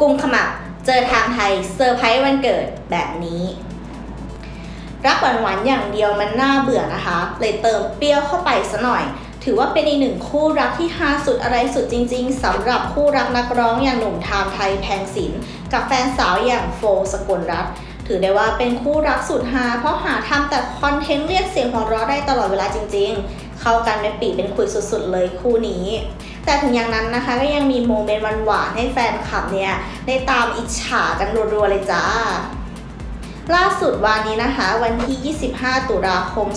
กุมขมับ เจอทางไทยเซอร์ไพรส์วันเกิดแบบนี้ รักหวานๆอย่างเดียวมันน่าเบื่อนะคะ เลยเติมเปรี้ยวเข้าไปซะหน่อย ถือว่าเป็นอีกหนึ่งคู่รักที่ฮาสุดอะไรสุดจริง ๆสำหรับคู่รักนักร้องอย่างหนุ่มไทม์ไทยแพงศิลป์กับแฟนสาวอย่างโฟสกลรัตน์ถือได้ว่าเป็นคู่รักสุดฮาเพราะหาทำแต่คอนเทนต์เรียกเสียงหัวเราะได้ตลอดเวลาจริง ๆ เข้ากันเป็นปีเป็นคุยสุดๆเลยคู่นี้ แต่ถึงอย่างนั้นนะคะก็ยังมีโมเมนต์หวานๆให้แฟนคลับเนี่ยได้ตามอิจฉากันรัวๆเลยจ้าล่าสุดวันนี้นะคะ วันที่ 25 ตุลาคม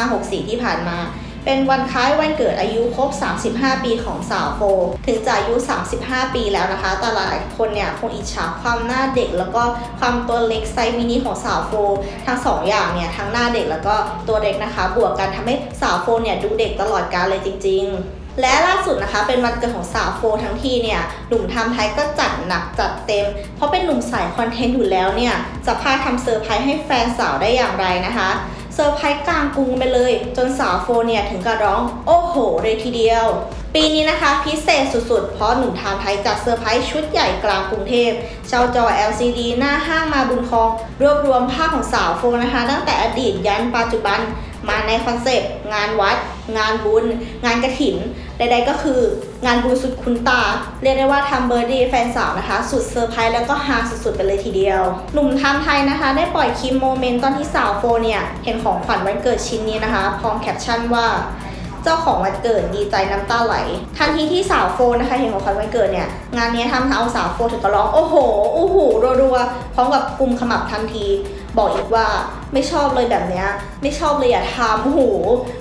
2564 ที่ผ่านมา เป็นวันคล้ายวันเกิดอายุครบ 35 ปีของสาวโฟ ถึงจะอายุ 35 ปีแล้วนะคะ แต่หลายคนเนี่ยคงอิจฉาความหน้าเด็ก แล้วก็ความตัวเล็กไซส์มินิของสาวโฟ ทั้งสองอย่างเนี่ยทั้งหน้าเด็กแล้วก็ตัวเล็กนะคะ บวกกันทำให้สาวโฟเนี่ยดูเด็กตลอดกาลเลยจริง ๆและล่าสุดนะคะเป็นวันเกิดของสาวโฟทั้งทีเนี่ยหนุ่มทำไทยก็จัดหนักจัดเต็ม เพราะเป็นหนุ่มสายคอนเทนต์อยู่แล้วเนี่ย จะพาทำเซอร์ไพรส์ให้แฟนสาวได้อย่างไรนะคะ เซอร์ไพรส์กลางกรุงไปเลย จนสาวโฟเนี่ยถึงกับร้องโอ้โหเลยทีเดียว ปีนี้นะคะพิเศษสุดๆ เพราะหนุ่มทานไทยจัดเซอร์ไพรส์ชุดใหญ่กลางกรุงเทพเจ้าจอ LCD หน้าห้างมาบุญคลอง รวบรวมภาพของสาวโฟนะคะ ตั้งแต่อดีตยันปัจจุบันมาในคอนเซปต์งานวัด งานบุญ งานกระถิน ใดๆก็คืองานบุญสุดคุ้นตา เรียกได้ว่าทำเบอร์ดี้แฟนสาวนะคะ สุดเซอร์ไพรส์แล้วก็ฮาสุดๆไปเลยทีเดียว หนุ่มทม์ไทยนะคะ ได้ปล่อยคลิปโมเมนต์ตอนที่สาวโฟเนี่ย เห็นของขวัญวันเกิดชิ้นนี้นะคะ พร้อมแคปชั่นว่า เจ้าของวันเกิดดีใจน้ำตาไหล ทันทีที่สาวโฟนะคะเห็นของขวัญวันเกิดเนี่ยงานนี้ทำเอาสาวโฟถึงกับร้องโอ้โหโอ้โหรัวๆพร้อมกับกลุ่มขมับทันที บอกอีกว่าไม่ชอบเลยแบบเนี้ยไม่ชอบเลยอย่าทำโอ้โห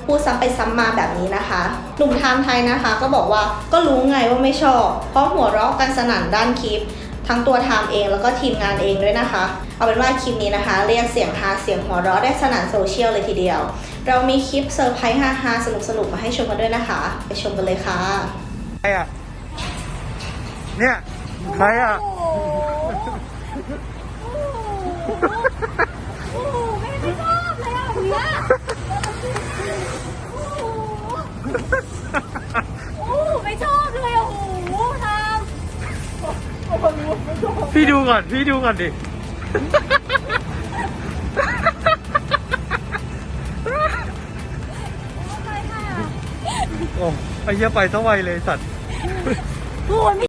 พูดซ้ำไปซ้ำมาแบบนี้นะคะ หนุ่มไทม์ไทยนะคะ ก็บอกว่าก็รู้ไงว่าไม่ชอบเพราะหัวเราะกันสนั่นด้านคลิป ทั้งตัวไทม์เองแล้วก็ทีมงานเองด้วยนะคะ เอาเป็นว่าคลิปนี้นะคะ เรียกเสียงฮาเสียงหัวเราะได้สนั่นโซเชียลเลยทีเดียว เรามีคลิปเซอร์ไพรส์ฮาๆสนุกๆมาให้ชมกันด้วยนะคะ ไปชมกันเลยค่ะใครอะเนี่ยใครอะ โอ้โหโอ้โหไม่ไม่ชอบเลยอะแบบเนี้ยโอ้โหโอ้โหไม่ชอบเลยอะโอ้โหทำ พี่ดูก่อน พี่ดูก่อนดิไปค่ะโอ้ไอ้เหี้ยไปซะไวเลยสัตว์โอ้ยไม่